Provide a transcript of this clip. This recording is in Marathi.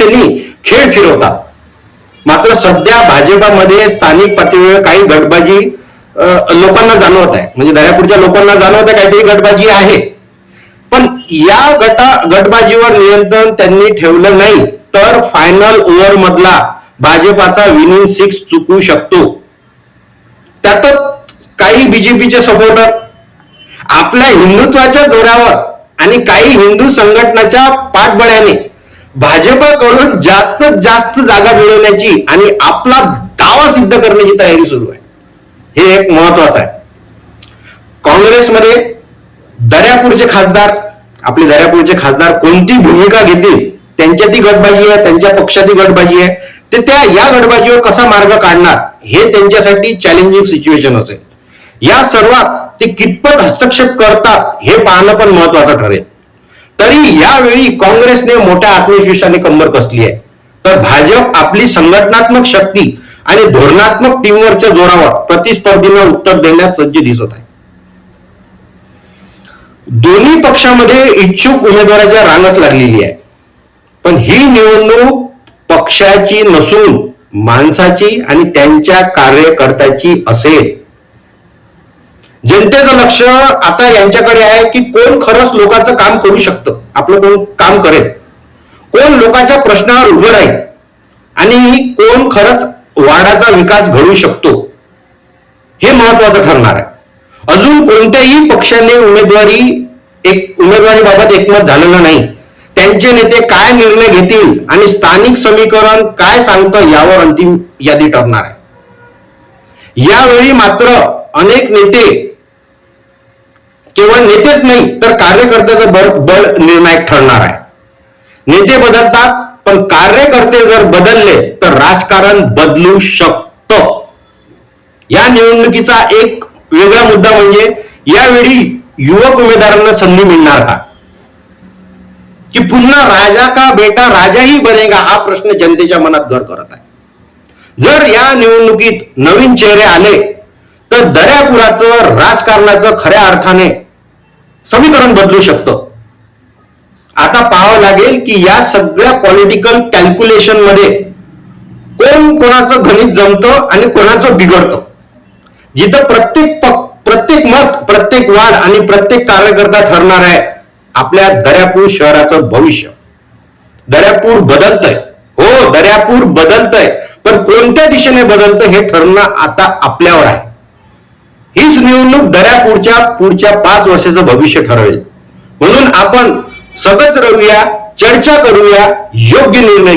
खेळ फिरवतात. मात्र सध्या भाजपामध्ये स्थानिक पातळीवर काही गटबाजी लोकांना जाणवत आहे. म्हणजे दर्यापूरच्या लोकांना जाणवत आहे काहीतरी गटबाजी आहे. पण या गटा गटबाजीवर नियंत्रण त्यांनी ठेवलं नाही तर फायनल ओव्हर मधला भाजपाचा विनिंग सिक्स चुकू शकतो. त्यातच काही बीजेपीचे सपोर्टर आपल्या हिंदुत्वाच्या जोरावर आणि काही हिंदू संघटनाच्या पाठबळ्याने भाजपाकडून जास्तीत जास्त जागा मिळवण्याची आणि आपला दावा सिद्ध करण्याची तयारी सुरू आहे. हे एक महत्वाचं आहे. काँग्रेसमध्ये दर्यापूरचे खासदार आपले दर्यापूरचे खासदार कोणती भूमिका घेतील त्यांच्यातही गटबाजी आहे त्यांच्या पक्षातही गटबाजी आहे ते त्या या गटबाजीवर कसा मार्ग काढणार हे त्यांच्यासाठी चॅलेंजिंग सिच्युएशन असेल. या सर्वात ते कितपत हस्तक्षेप करतात हे पाहणं पण महत्वाचं ठरेल. तरी यावेळी काँग्रेसने मोठ्या आत्मविश्वासाने कंबर कसली आहे. तर भाजप आपली संघटनात्मक शक्ती आणि धोरणात्मक टीमवरच्या जोरावर प्रतिस्पर्धींना उत्तर देण्यास सज्ज दिसत आहे. दोन्ही पक्षामध्ये इच्छुक उमेदवाराच्या रांगच लागलेली आहे. पण ही निवडणूक पक्षाची नसून माणसाची आणि त्यांच्या कार्यकर्त्याची असेल. जनतेचं लक्ष आता यांच्याकडे आहे की कोण खरंच लोकांचं काम करू शकतं. आपलं कोण काम करेल. कोण लोकांच्या प्रश्नावर उभं राहील. आणि कोण खरंच वाडाचा विकास घडू शकतो. हे महत्वाचं ठरणार आहे. अजून कोणत्याही पक्षाने उमेदवारी एक उमेदवारीबाबत एकमत झालेलं नाही. त्यांचे नेते काय निर्णय घेतील आणि स्थानिक समीकरण काय सांगतं यावर अंतिम यादी ठरणार आहे. यावेळी मात्र अनेक नेते केवळ नेतेच नाही तर कार्यकर्त्याचं बळ बळ निर्णायक ठरणार आहे. नेते बदलतात पण कार्यकर्ते जर बदलले तर राजकारण बदलू शकतं. या निवडणुकीचा एक वेगळा मुद्दा म्हणजे यावेळी युवक उमेदवारांना संधी मिळणार का? की पुन्हा राजा का बेटा राजाही बनेगा हा प्रश्न जनतेच्या मनात घर करत आहे. जर या निवडणुकीत नवीन चेहरे आले तर दर्यापुराचं राजकारणाचं खऱ्या अर्थाने समीकरण बदलू शकतं. आता पाहावं लागेल की या सगळ्या पॉलिटिकल कॅल्क्युलेशनमध्ये कोण कोणाचं गणित जमतं आणि कोणाचं बिघडतं. जिथं प्रत्येक प्रत्येक मत प्रत्येक वाढ आणि प्रत्येक कार्यकर्ता ठरणार आहे आपल्या दर्यापूर शहराचं भविष्य. दर्यापूर बदलतंय. हो दर्यापूर बदलतंय. पण कोणत्या दिशेने बदलतं हे ठरणं आता आपल्यावर आहे. हीच निवडणूक दर्यापूरच्या पुढच्या पाच वर्षाचं भविष्य ठरवेल. म्हणून आपण सगळंच राहूया चर्चा करूया योग्य निर्णय